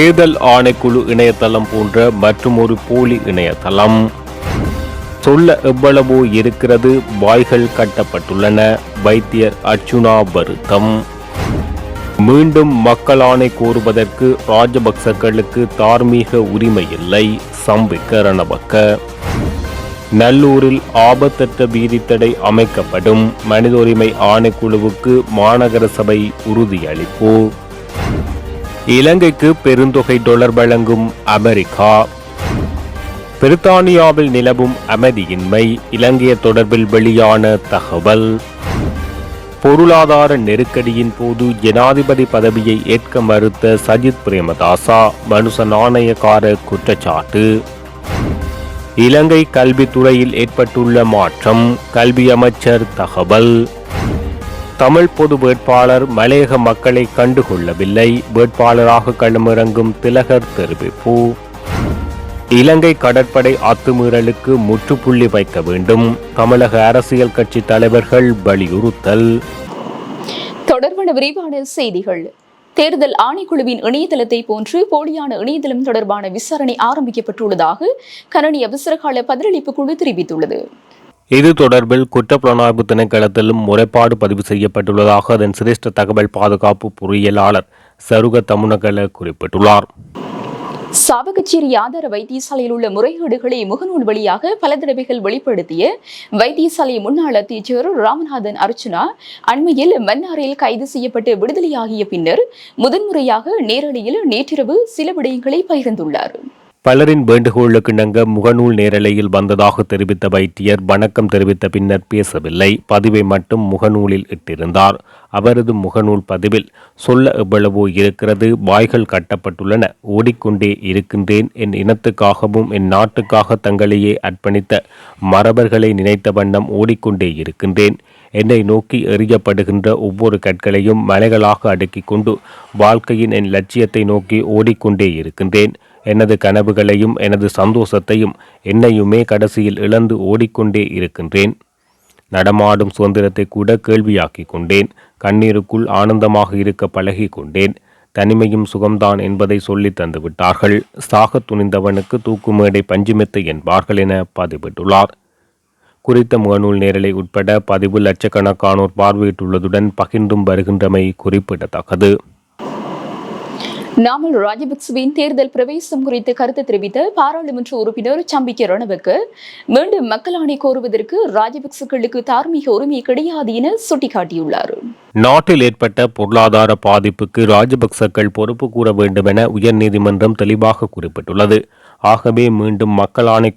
தேர்தல் ஆணைக்குழு இணையதளம் போன்ற மற்றும் ஒரு போலி இணையதளம். சொல்ல எவ்வளவோ இருக்கிறது வாய்கள் கட்டப்பட்டுள்ளன. வைத்தியர் அர்ச்சுனா வருத்தம். மீண்டும் மக்கள் ஆணை கோருவதற்கு ராஜபக்சக்களுக்கு தார்மீக உரிமை இல்லை சம்பிக்க ரணபக்க. நல்லூரில் ஆபத்தற்ற வீதித்தடை அமைக்கப்படும். மனித உரிமை ஆணைக்குழுவுக்கு மாநகர சபை உறுதியளிப்பு. இலங்கைக்கு பெருந்தொகை டொலர் வழங்கும் அமெரிக்கா. பிரித்தானியாவில் நிலவும் அமைதியின்மை இலங்கைய தொடர்பில் வெளியான தகவல். பொருளாதார நெருக்கடியின் போது ஜனாதிபதி பதவியை ஏற்க மறுத்த சஜித் பிரேமதாசா மனுஷ நாணயக்கார குற்றச்சாட்டு. இலங்கை கல்வித்துறையில் ஏற்பட்டுள்ள மாற்றம் கல்வி அமைச்சர் தகவல். தமிழ் பொது வேட்பாளர் மலையக மக்களை கண்டுகொள்ளவில்லை. வேட்பாளராக களமிறங்கும் திலகர் தெரிவிப்பு இலங்கை கடற்படை அத்துமீறலுக்கு முற்றுப்புள்ளி வைக்க வேண்டும். தமிழக அரசியல் கட்சி தலைவர்கள் வலியுறுத்தல். தொடர்பான விரிவான செய்திகள். தேர்தல் ஆணைக்குழுவின் இணையதளத்தை போன்று போலியான இணையதளம் தொடர்பான விசாரணை ஆரம்பிக்கப்பட்டுள்ளதாக கரணி அவசரகால பதிலளிப்பு குழு தெரிவித்துள்ளது. இது தொடர்பில் குற்றப்புலனாய்வு திணைக்களத்திலும் முறைப்பாடு பதிவு செய்யப்பட்டுள்ளதாக அதன் சிரேஷ்ட தகவல் பாதுகாப்பு பொறியியலாளர் சருக தமுனகல குறிப்பிட்டுள்ளார். சாவகச்சேரி ஆதார வைத்தியசாலையில் உள்ள முறைகேடுகளை முகநூல் வழியாக பல தடவைகள் வெளிப்படுத்திய வைத்தியசாலை முன்னாள் அத்தியட்சர் ராமநாதன் அர்ச்சுனா அண்மையில் மன்னாரில் கைது செய்யப்பட்டு விடுதலையாகிய பின்னர் முதன்முறையாக நேரடியில் நேற்றிரவு சில விடயங்களை பகிர்ந்துள்ளார். பலரின் வேண்டுகோளுக்கு இணங்க முகநூல் நேரலையில் வந்ததாக தெரிவித்த வைத்தியர் வணக்கம் தெரிவித்த பின்னர் பேசவில்லை. பதிவை மட்டும் முகநூலில் இட்டிருந்தார். அவரது முகநூல் பதிவில் சொல்ல எவ்வளவோ இருக்கிறது வாய்கள் கட்டப்பட்டுள்ளன. ஓடிக்கொண்டே இருக்கின்றேன். என் இனத்துக்காகவும் என் நாட்டுக்காக தங்களையே அர்ப்பணித்த மரபர்களை நினைத்த வண்ணம் ஓடிக்கொண்டே இருக்கின்றேன். என்னை நோக்கி எறியப்படுகின்ற ஒவ்வொரு கற்களையும் மலைகளாக அடுக்கிக் கொண்டு வாழ்க்கையின் என் லட்சியத்தை நோக்கி ஓடிக்கொண்டே இருக்கின்றேன். எனது கனவுகளையும் எனது சந்தோஷத்தையும் என்னையுமே கடைசியில் இழந்து ஓடிக்கொண்டே இருக்கின்றேன். நடமாடும் சுதந்திரத்தை கூட கேள்வியாக்கிக் கொண்டேன். கண்ணீருக்குள் ஆனந்தமாக இருக்க பழகி கொண்டேன். தனிமையும் சுகம்தான் என்பதை சொல்லி தந்து விட்டார்கள். சாகத் துணிந்தவனுக்கு தூக்குமேடை பஞ்சுமெத்தை என்பார்கள் என பதிவிட்டுள்ளார். குறித்த முகநூல் நேரலை உட்பட பதிவு லட்சக்கணக்கானோர் பார்வையிட்டுள்ளதுடன் பகிர்ந்தும் வருகின்றமை குறிப்பிடத்தக்கது. நாமல் ராஜபக்சவின் தேர்தல் பிரவேசம் குறித்து கருத்து தெரிவித்த பாராளுமன்ற உறுப்பினர் சம்பிக்க ரணவுக்கு மீண்டும் மக்கள் ஆணை கோருவதற்கு ராஜபக்சக்களுக்கு தார்மீக உரிமை கிடையாது என சுட்டிக்காட்டியுள்ளார். நாட்டில் ஏற்பட்ட பொருளாதார பாதிப்புக்கு ராஜபக்சக்கள் பொறுப்பு கூற வேண்டுமென உயர்நீதிமன்றம் தெளிவாக குறிப்பிட்டுள்ளது. ஆகவே மீண்டும் மக்கள் ஆணை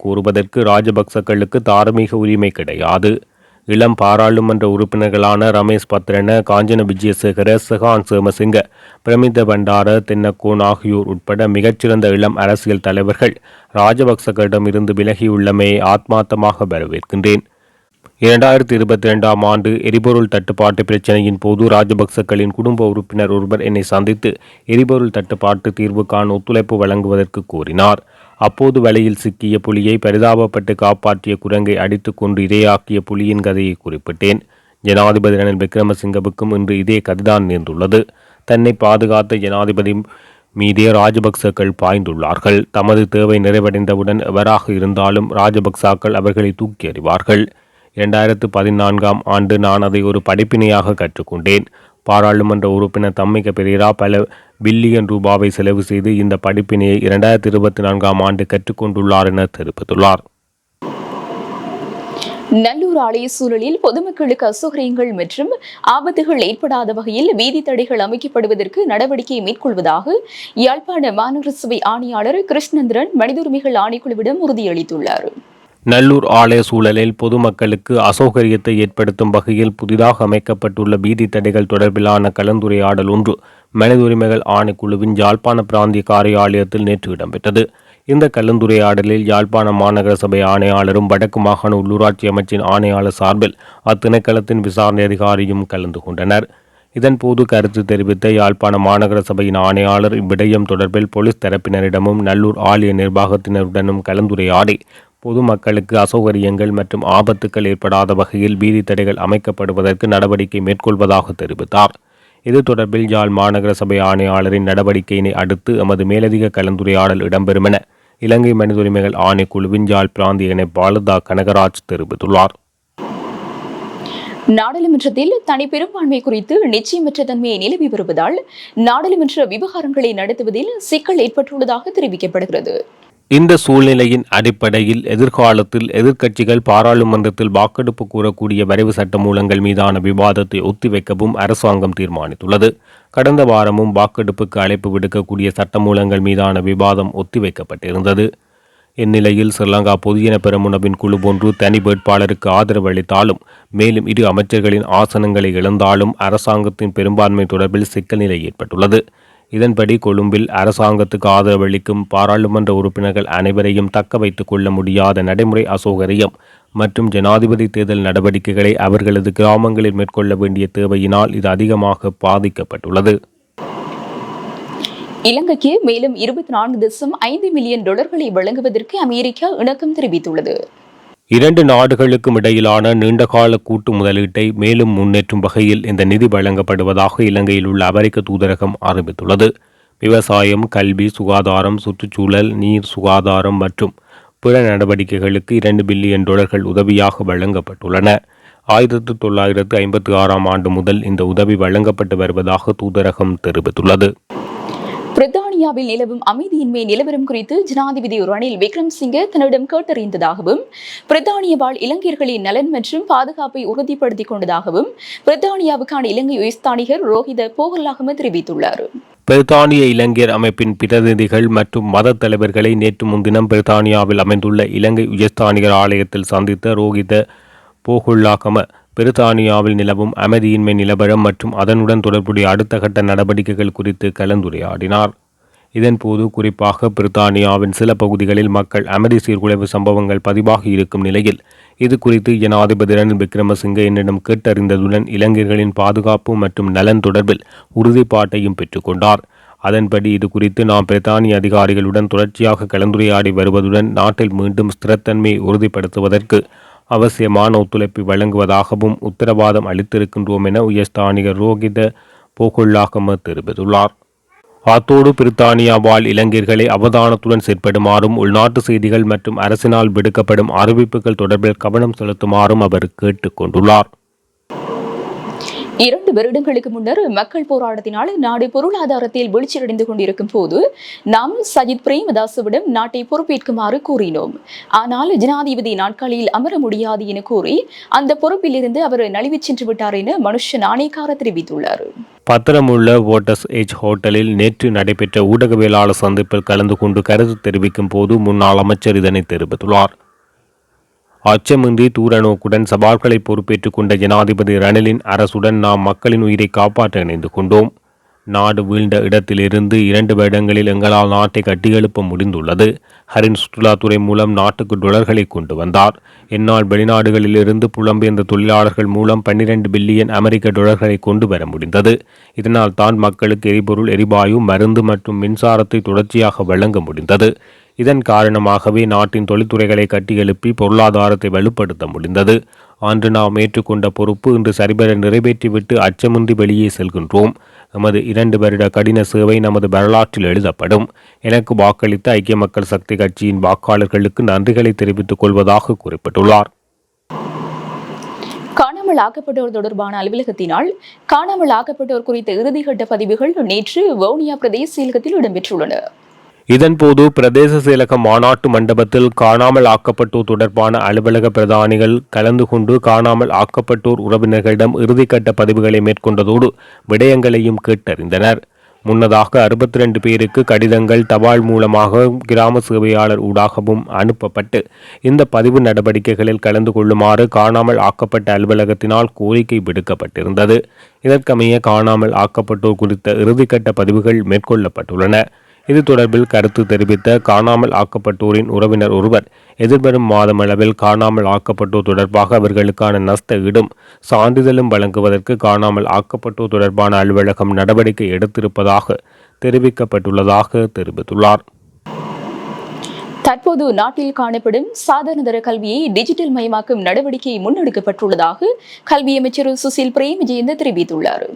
ராஜபக்சக்களுக்கு தார்மீக உரிமை கிடையாது. இளம் பாராளுமன்ற உறுப்பினர்களான ரமேஷ் பத்ரன காஞ்சன விஜயசேகர சிஹான் சேமசிங்க பிரமித பண்டார தென்னக்கோன் ஆகியோர் உட்பட மிகச்சிறந்த இளம் அரசியல் தலைவர்கள் ராஜபக்சகளிடம் இருந்து விலகியுள்ளமையை ஆத்மார்த்தமாக வரவேற்கின்றேன். இரண்டாயிரத்தி இருபத்தி ரெண்டாம் ஆண்டு எரிபொருள் தட்டுப்பாட்டு பிரச்சினையின் போது ராஜபக்சக்களின் குடும்ப உறுப்பினர் ஒருவர் என்னை சந்தித்து எரிபொருள் தட்டுப்பாட்டு தீர்வுக்கான ஒத்துழைப்பு வழங்குவதற்கு கோரினார். அப்போது வலையில் சிக்கிய புலியை பரிதாபப்பட்டு காப்பாற்றிய குரங்கை அடித்து கொண்டு இரையாக்கிய புலியின் கதையை குறிப்பிட்டேன். ஜனாதிபதி ரணில் விக்ரமசிங்கவுக்கும் இன்று இதே கதிதான் நேர்ந்துள்ளது. தன்னை பாதுகாத்த ஜனாதிபதி மீதே ராஜபக்சக்கள் பாய்ந்துள்ளார்கள். தமது தேவை நிறைவடைந்தவுடன் எவராக இருந்தாலும் ராஜபக்சாக்கள் அவர்களை தூக்கி அறிவார்கள் இரண்டாயிரத்து பதினான்காம் ஆண்டு நான் அதை ஒரு படிப்பினையாக கற்றுக்கொண்டேன். பாராளுமன்ற உறுப்பினர் தம்மிக பெரியரா பல பில்லியன் ரூபாவை செலவு செய்து இந்த படிப்பினையை இரண்டாயிரத்தி இருபத்தி நான்காம் ஆண்டு கற்றுக்கொண்டுள்ளார் என தெரிவித்துள்ளார். நல்லூர் ஆலய சூழலில் பொதுமக்களுக்கு அசௌகரியங்கள் மற்றும் ஆபத்துகள் ஏற்படாத வகையில் வீதி தடைகள் அமைக்கப்படுவதற்கு நடவடிக்கை மேற்கொள்வதாக யாழ்ப்பாண மாநகர சபை ஆணையாளர் கிருஷ்ணந்திரன் மனித உரிமைகள் ஆணைக்குழுவிடம் உறுதியளித்துள்ளார். நல்லூர் ஆலய சூழலில் பொதுமக்களுக்கு அசௌகரியத்தை ஏற்படுத்தும் வகையில் புதிதாக அமைக்கப்பட்டுள்ள வீதி தடைகள் தொடர்பிலான கலந்துரையாடல் ஒன்று மனித உரிமைகள் ஆணைக்குழுவின் யாழ்ப்பாண பிராந்திய காரியாலயத்தில் நேற்று இடம்பெற்றது. இந்த கலந்துரையாடலில் யாழ்ப்பாண மாநகர சபை ஆணையாளரும் வடக்கு மாகாண உள்ளூராட்சி அமைச்சின் ஆணையாளர் சார்பில் அத்திணைக்களத்தின் விசாரணை அதிகாரியும் கலந்து கொண்டனர். இதன்போது கருத்து தெரிவித்த யாழ்ப்பாண மாநகர சபையின் ஆணையாளர் இவ்விடயம் தொடர்பில் போலீஸ் தரப்பினரிடமும் நல்லூர் ஆலய நிர்வாகத்தினருடனும் கலந்துரையாடி பொதுமக்களுக்கு அசௌகரியங்கள் மற்றும் ஆபத்துக்கள் ஏற்படாத வகையில் வீதி தடைகள் அமைக்கப்படுவதற்கு நடவடிக்கை மேற்கொள்வதாக தெரிவித்தார். இது தொடர்பில் யாழ் மாநகர சபை ஆணையாளரின் நடவடிக்கையினை அடுத்து எமது மேலதிக கலந்துரையாடல் இடம்பெறும் என இலங்கை மனித உரிமைகள் ஆணைக்குழுவின் யாழ் பிராந்திய இணைப்பாளர் தா கனகராஜ் தெரிவித்துள்ளார். நாடாளுமன்றத்தில் தனி பெரும்பான்மை குறித்து நிச்சயமற்ற தன்மையை நிலவி வருவதால் நாடாளுமன்ற விவகாரங்களை நடத்துவதில் சிக்கல் ஏற்பட்டுள்ளதாக தெரிவிக்கப்படுகிறது. இந்த சூழ்நிலையின் அடிப்படையில் எதிர்காலத்தில் எதிர்க்கட்சிகள் பாராளுமன்றத்தில் வாக்கெடுப்பு கூறக்கூடிய வரைவு சட்ட மூலங்கள் மீதான விவாதத்தை ஒத்திவைக்கவும் அரசாங்கம் தீர்மானித்துள்ளது. கடந்த வாரமும் வாக்கெடுப்புக்கு அழைப்பு விடுக்கக்கூடிய சட்டமூலங்கள் மீதான விவாதம் ஒத்திவைக்கப்பட்டிருந்தது. இந்நிலையில் ஸ்ரீலங்கா பொதுஜன பெரமுனவின் குழு ஒன்று தனி வேட்பாளருக்கு ஆதரவு அளித்தாலும் மேலும் இரு அமைச்சர்களின் ஆசனங்களை இழந்தாலும் அரசாங்கத்தின் பெரும்பான்மை தொடர்பில் சிக்கல் நிலை ஏற்பட்டுள்ளது. இதன்படி கொழும்பில் அரசாங்கத்துக்கு ஆதரவளிக்கும் பாராளுமன்ற உறுப்பினர்கள் அனைவரையும் தக்க வைத்துக் கொள்ள முடியாத நடைமுறை அசௌகரியம் மற்றும் ஜனாதிபதி தேர்தல் நடவடிக்கைகளை அவர்களது கிராமங்களில் மேற்கொள்ள வேண்டிய தேவையினால் இது அதிகமாக பாதிக்கப்பட்டுள்ளது. இலங்கைக்கு மேலும் இருபத்தி நான்கு தசம் ஐந்து மில்லியன் டாலர்களை வழங்குவதற்கு அமெரிக்கா இணக்கம் தெரிவித்துள்ளது. இரண்டு நாடுகளுக்கும் இடையிலான நீண்டகால கூட்டு முதலீட்டை மேலும் முன்னேற்றும் வகையில் இந்த நிதி வழங்கப்படுவதாக இலங்கையில் உள்ள அமெரிக்க தூதரகம் அறிவித்துள்ளது. விவசாயம் கல்வி சுகாதாரம் சுற்றுச்சூழல் நீர் சுகாதாரம் மற்றும் பிற நடவடிக்கைகளுக்கு இரண்டு பில்லியன் டாலர்கள் உதவியாக வழங்கப்பட்டுள்ளன. ஆயிரத்து தொள்ளாயிரத்து ஐம்பத்தி ஆறாம் ஆண்டு முதல் இந்த உதவி வழங்கப்பட்டு வருவதாக தூதரகம் தெரிவித்துள்ளது. இந்தியாவில் நிலவும் அமைதியின்மை நிலவரம் குறித்து ஜனாதிபதி ரணில் விக்ரம்சிங்கே தன்னிடம் கேட்டறிந்ததாகவும் பிரித்தானிய வாழ் இலங்கையர்களின் நலன் மற்றும் பாதுகாப்பை உறுதிப்படுத்திக் கொண்டதாகவும் பிரித்தானியாவுக்கான இலங்கை உயர்ஸ்தானிகர் ரோஹித போகல்லாகம தெரிவித்துள்ளார். பிரித்தானிய இளைஞர் அமைப்பின் பிரதிநிதிகள் மற்றும் மத தலைவர்களை நேற்று முன்தினம் பிரித்தானியாவில் அமைந்துள்ள இலங்கை உயர்ஸ்தானிகர் ஆலயத்தில் சந்தித்த ரோஹித போகுல்லாகம பிரித்தானியாவில் நிலவும் அமைதியின்மை நிலவரம் மற்றும் அதனுடன் தொடர்புடைய அடுத்த கட்ட நடவடிக்கைகள் குறித்து கலந்துரையாடினார். இதன்போது குறிப்பாக பிரித்தானியாவின் சில பகுதிகளில் மக்கள் அமைதி சீர்குலைவு சம்பவங்கள் பதிவாகி இருக்கும் நிலையில் இது குறித்து ஜனாதிபதி ரணில் விக்ரமசிங்கே என்னிடம் கேட்டறிந்ததுடன் இளைஞர்களின் பாதுகாப்பு மற்றும் நலன் தொடர்பில் உறுதிப்பாட்டையும் பெற்றுக்கொண்டார் அதன்படி இது குறித்து நாம் பிரித்தானிய அதிகாரிகளுடன் தொடர்ச்சியாக கலந்துரையாடி வருவதுடன் நாட்டில் மீண்டும் ஸ்திரத்தன்மையை உறுதிப்படுத்துவதற்கு அவசியமான ஒத்துழைப்பை வழங்குவதாகவும் உத்தரவாதம் அளித்திருக்கின்றோம் என உயர்ஸ்தானிகர் ரோகித போகுல்லாகம தெரிவித்துள்ளார். அத்தோடு பிரித்தானியா வாழ் இளைஞர்களை அவதானத்துடன் செயற்படுமாறும் உள்நாட்டு செய்திகள் மற்றும் அரசினால் விடுக்கப்படும் அறிவிப்புகள் தொடர்பில் கவனம் செலுத்துமாறும் அவர் கேட்டுக்கொண்டுள்ளார். இரண்டு வருடங்களுக்கு முன்னர் மக்கள் போராட்டத்தினால் நாடு பொருளாதாரத்தில் வீழ்ச்சியடைந்து கொண்டிருக்கும் போது நாம் சஜித் பிரேமதாசுவிடம் நாட்டை பொறுப்பேற்குமாறு கூறினோம். ஆனால் ஜனாதிபதி நாட்களில் அமர முடியாது என கூறி அந்த பொறுப்பிலிருந்து அவர் நழுவி சென்று விட்டார் என மனுஷ நாணயக்கார தெரிவித்துள்ளார். பத்திரமுள்ள வோட்டர்ஸ் ஏஜ் ஹோட்டலில் நேற்று நடைபெற்ற ஊடகவியலாளர் சந்திப்பில் கலந்து கொண்டு கருத்து தெரிவிக்கும் போது முன்னாள் அமைச்சர் இதனை தெரிவித்துள்ளார். அச்சமின்றி தூர நோக்குடன் சவால்களை பொறுப்பேற்றுக் கொண்ட ஜனாதிபதி ரணிலின் அரசுடன் நாம் மக்களின் உயிரை காப்பாற்ற இணைந்து கொண்டோம். நாடு வீழ்ந்த இடத்திலிருந்து இரண்டு வருடங்களில் எங்களால் நாட்டை கட்டியெழுப்ப முடிந்துள்ளது. ஹரின் சுற்றுலாத்துறை மூலம் நாட்டுக்கு டொலர்களை கொண்டு வந்தார். என்னால் வெளிநாடுகளிலிருந்து புலம்பெயர்ந்த தொழிலாளர்கள் மூலம் பன்னிரண்டு பில்லியன் அமெரிக்க டொலர்களை கொண்டு வர முடிந்தது. இதனால் தான் மக்களுக்கு எரிபொருள் எரிவாயு மருந்து மற்றும் மின்சாரத்தை தொடர்ச்சியாக வழங்க முடிந்தது. இதன் காரணமாகவே நாட்டின் தொழில்துறைகளை கட்டியெழுப்பி பொருளாதாரத்தை வலுப்படுத்த முடிந்தது. அன்று நாம் ஏற்றுக்கொண்ட பொறுப்பு இன்று சரிபெற நிறைவேற்றிவிட்டு அச்சமின்றி வெளியே செல்கின்றோம். நமது இரண்டு வருட கடின சேவை நமது வரலாற்றில் எழுதப்படும். எனக்கு வாக்களித்த ஐக்கிய மக்கள் சக்தி கட்சியின் வாக்காளர்களுக்கு நன்றிகளை தெரிவித்துக் கொள்வதாக குறிப்பிட்டுள்ளார். காணாமல் ஆக்கப்பட்டோர் தொடர்பான அலுவலகத்தினால் காணாமல் ஆக்கப்பட்டோர் குறித்த இறுதிக்கட்ட பதிவுகள் நேற்று வவுனியா பிரதேச செயலகத்தில் இடம்பெற்றுள்ளன. இதன்போது பிரதேச செயலக மாநாட்டு மண்டபத்தில் காணாமல் ஆக்கப்பட்டோர் தொடர்பான அலுவலக பிரதானிகள் கலந்து கொண்டு காணாமல் ஆக்கப்பட்டோர் உறவினர்களிடம் இறுதிக்கட்ட பதிவுகளை மேற்கொண்டதோடு விடயங்களையும் கேட்டறிந்தனர். முன்னதாக அறுபத்தி ரெண்டு பேருக்கு கடிதங்கள் தபால் மூலமாக கிராம சேவையாளர் ஊடாகவும் அனுப்பப்பட்டு இந்த பதிவு நடவடிக்கைகளில் கலந்து கொள்ளுமாறு காணாமல் ஆக்கப்பட்ட அலுவலகத்தினால் கோரிக்கை விடுக்கப்பட்டிருந்தது. இதற்கமைய காணாமல் ஆக்கப்பட்டோர் குறித்த இறுதிக்கட்ட பதிவுகள் மேற்கொள்ளப்பட்டுள்ளன. இது தொடர்பில் கருத்து தெரிவித்த காணாமல் ஆக்கப்பட்டோரின் உறவினர் ஒருவர் எதிர்வரும் மாதமளவில் காணாமல் ஆக்கப்பட்டோர் தொடர்பாக அவர்களுக்கான நஷ்ட ஈடும் சான்றிதழும் வழங்குவதற்கு காணாமல் ஆக்கப்பட்டோர் தொடர்பான அலுவலகம் நடவடிக்கை எடுத்திருப்பதாக தெரிவிக்கப்பட்டுள்ளதாக தெரிவித்துள்ளார். தற்போது நாட்டில் காணப்படும் சாதாரணதர கல்வியை டிஜிட்டல் மயமாக்கும் நடவடிக்கை முன்னெடுக்கப்பட்டுள்ளதாக கல்வி அமைச்சர் சுசில் பிரேமஜெயந்த தெரிவித்துள்ளார்.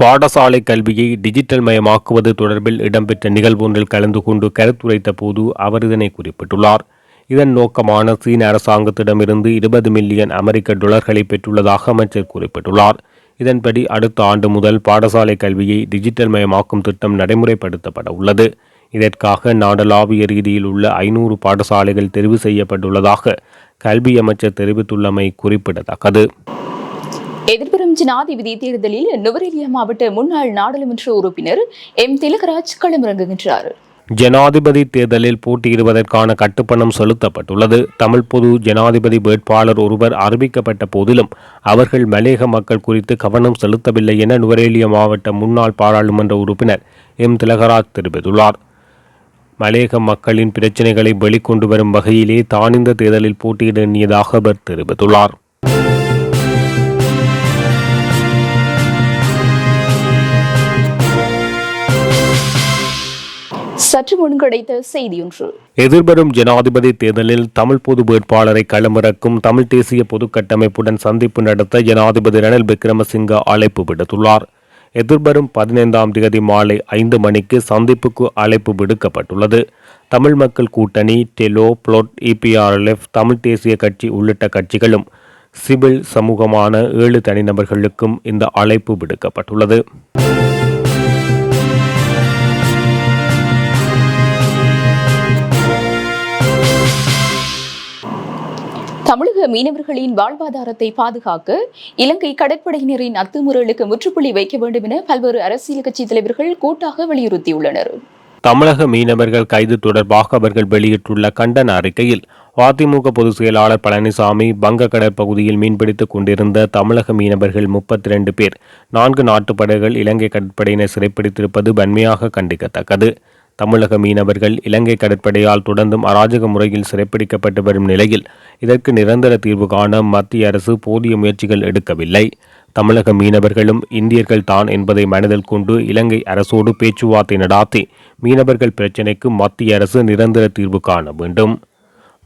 பாடசாலை கல்வியை டிஜிட்டல் மயமாக்குவது தொடர்பில் இடம்பெற்ற நிகழ்வொன்றில் கலந்து கொண்டு கருத்துரைத்த போது அவர் இதனை குறிப்பிட்டுள்ளார். இதன் நோக்கமான சீன அரசாங்கத்திடமிருந்து இருபது மில்லியன் அமெரிக்க டாலர்களை பெற்றுள்ளதாக அமைச்சர் குறிப்பிட்டுள்ளார். இதன்படி அடுத்த ஆண்டு முதல் பாடசாலை கல்வியை டிஜிட்டல் மயமாக்கும் திட்டம் நடைமுறைப்படுத்தப்பட உள்ளது. இதற்காக நாடளாவிய ரீதியில் உள்ள ஐநூறு பாடசாலைகள் தெரிவு செய்யப்பட்டுள்ளதாக கல்வி அமைச்சர் தெரிவித்துள்ளமை குறிப்பிடத்தக்கது. எதிர்வரும் ஜனாதிபதி தேர்தலில் நுவரெலியா மாவட்ட முன்னாள் நாடாளுமன்ற உறுப்பினர் எம். திலகராஜ் களமிறங்குகின்றார். ஜனாதிபதி தேர்தலில் போட்டியிடுவதற்கான கட்டுப்பணம் செலுத்தப்பட்டுள்ளது. தமிழ் பொது ஜனாதிபதி வேட்பாளர் ஒருவர் அறிவிக்கப்பட்ட போதிலும் அவர்கள் மலேக மக்கள் குறித்து கவனம் செலுத்தவில்லை என நுவரேலிய மாவட்ட முன்னாள் பாராளுமன்ற உறுப்பினர் எம். திலகராஜ் தெரிவித்துள்ளார். மலேக மக்களின் பிரச்சினைகளை வெளிக்கொண்டு வரும் வகையிலே தான் இந்த தேர்தலில் போட்டியிட எண்ணியதாக அவர் தெரிவித்துள்ளார். சற்று முன் கிடைத்த செய்தியொன்று. எதிர்வரும் ஜனாதிபதி தேர்தலில் தமிழ் பொது வேட்பாளரை களமிறக்கும் தமிழ் தேசிய பொது கட்டமைப்புடன் சந்திப்பு நடத்த ஜனாதிபதி ரணில் விக்ரமசிங்க அழைப்பு விடுத்துள்ளார். எதிர்வரும் பதினைந்தாம் தேதி மாலை ஐந்து மணிக்கு சந்திப்புக்கு அழைப்பு விடுக்கப்பட்டுள்ளது. தமிழ் மக்கள் கூட்டணி டெலோ புளொட் இபிஆர்எல்எஃப் தமிழ் தேசிய கட்சி உள்ளிட்ட கட்சிகளும் சிவில் சமூகமான ஏழு தனிநபர்களுக்கும் இந்த அழைப்பு விடுக்கப்பட்டுள்ளது. தமிழக மீனவர்களின் வாழ்வாதாரத்தை பாதுகாக்க இலங்கை கடற்படையினரின் அத்துமுறைகளுக்கு முற்றுப்புள்ளி வைக்க வேண்டும் என பல்வேறு அரசியல் கட்சி தலைவர்கள் கூட்டாக வலியுறுத்தியுள்ளனர். தமிழக மீனவர்கள் கைது தொடர்பாக அவர்கள் வெளியிட்டுள்ள கண்டன அறிக்கையில் அதிமுக பொதுச் செயலாளர் பழனிசாமி வங்கக்கடற் பகுதியில் மீன்பிடித்துக் கொண்டிருந்த தமிழக மீனவர்கள் முப்பத்தி ரெண்டு பேர் நான்கு நாட்டுப்படைகள் இலங்கை கடற்படையினர் சிறைப்பிடித்திருப்பது வன்மையாக கண்டிக்கத்தக்கது. தமிழக மீனவர்கள் இலங்கை கடற்படையால் தொடர்ந்தும் அராஜக முறையில் சிறைப்பிடிக்கப்பட்டு வரும் நிலையில் இதற்கு நிரந்தர தீர்வு காண மத்திய அரசு போதிய முயற்சிகள் எடுக்கவில்லை. தமிழக மீனவர்களும் இந்தியர்கள் தான் என்பதை மனதில் கொண்டு இலங்கை அரசோடு பேச்சுவார்த்தை நடாத்தி மீனவர்கள் பிரச்சினைக்கு மத்திய அரசு நிரந்தர தீர்வு காண வேண்டும்.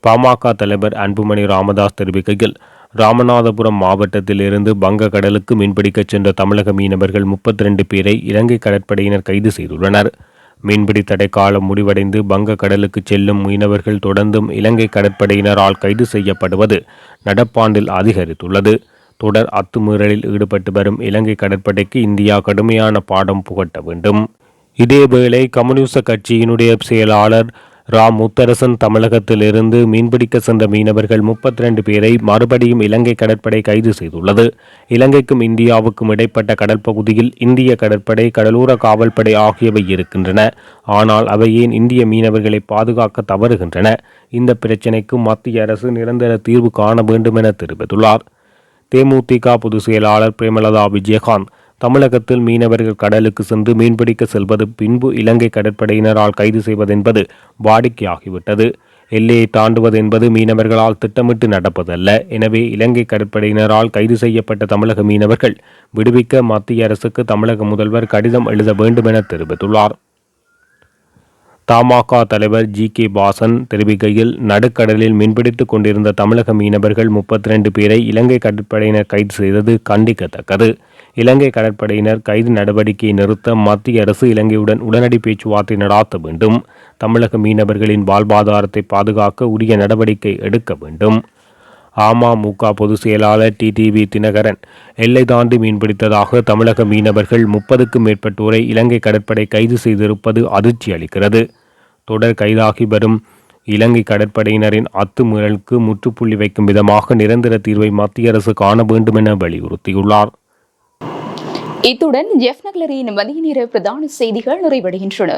பாமக தலைவர் அன்புமணி ராமதாஸ் தெரிவிக்கையில் ராமநாதபுரம் மாவட்டத்தில் இருந்து வங்க கடலுக்கு மீன்பிடிக்கச் சென்ற தமிழக மீனவர்கள் முப்பத்தி ரெண்டு பேரை இலங்கை கடற்படையினர் கைது செய்துள்ளனர். மீன்பிடி தடை காலம் முடிவடைந்து வங்க கடலுக்கு செல்லும் மீனவர்கள் தொடர்ந்தும் இலங்கை கடற்படையினரால் கைது செய்யப்படுவது நடப்பாண்டில் அதிகரித்துள்ளது. தொடர் அத்துமீறலில் ஈடுபட்டு வரும் இலங்கை கடற்படைக்கு இந்தியா கடுமையான பாடம் புகட்ட வேண்டும். இதேவேளை கம்யூனிச கட்சியினுடைய செயலாளர் ரா முத்தரசன் தமிழகத்திலிருந்து மீன்பிடிக்க சென்ற மீனவர்கள் முப்பத்தி ரெண்டு பேரை மறுபடியும் இலங்கை கடற்படை கைது செய்துள்ளது. இலங்கைக்கும் இந்தியாவுக்கும் இடைப்பட்ட கடற்பகுதியில் இந்திய கடற்படை கடலோர காவல்படை ஆகியவை இருக்கின்றன. ஆனால் அவை ஏன் இந்திய மீனவர்களை பாதுகாக்க தவறுகின்றன? இந்த பிரச்சினைக்கு மத்திய அரசு நிரந்தர தீர்வு காண வேண்டும் என தெரிவித்துள்ளார். தேமுதிக பொதுச் செயலாளர் பிரேமலதா விஜயகாந்த் தமிழகத்தில் மீனவர்கள் கடலுக்கு சென்று மீன்பிடிக்க செல்வது பின்பு இலங்கை கடற்படையினரால் கைது செய்வதென்பது வாடிக்கையாகிவிட்டது. எல்லையை தாண்டுவது என்பது மீனவர்களால் திட்டமிட்டு நடப்பதல்ல. எனவே இலங்கை கடற்படையினரால் கைது செய்யப்பட்ட தமிழக மீனவர்கள் விடுவிக்க மத்திய அரசுக்கு தமிழக முதல்வர் கடிதம் எழுத வேண்டும் என தெரிவித்துள்ளார். தமாக தலைவர் ஜி கே பாசன் தெரிவிக்கையில் நடுக்கடலில் மீன்பிடித்துக் கொண்டிருந்த தமிழக மீனவர்கள் முப்பத்தி ரெண்டு பேரை இலங்கை கடற்படையினர் கைது செய்தது கண்டிக்கத்தக்கது. இலங்கை கடற்படையினர் கைது நடவடிக்கையை நிறுத்த மத்திய அரசு இலங்கையுடன் உடனடி பேச்சுவார்த்தை நடாத்த வேண்டும். தமிழக மீனவர்களின் வாழ்வாதாரத்தை பாதுகாக்க உரிய நடவடிக்கை எடுக்க வேண்டும். அமமுக பொதுச் செயலாளர் டிடிவி தினகரன் எல்லை தாண்டி மீன்பிடித்ததாக தமிழக மீனவர்கள் முப்பதுக்கும் மேற்பட்டோரை இலங்கை கடற்படை கைது செய்திருப்பது அதிர்ச்சி அளிக்கிறது தொடர் கைதாகி வரும். இலங்கை கடற்படையினரின் அத்துமீறலுக்கு முற்றுப்புள்ளி வைக்கும் விதமாக நிரந்தர தீர்வை மத்திய அரசு காண வேண்டும் என வலியுறுத்தியுள்ளார். இத்துடன் ஜெஃப் நகலரின் மதிய நேர பிரதான செய்திகள் நிறைவடைகின்றன.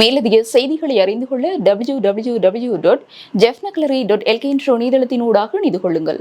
மேலதிக செய்திகளை அறிந்து கொள்ள W W W dot Jeff நகலரி dot LK என்ற இணையதளத்தினூடாக இணைந்து கொள்ளுங்கள்.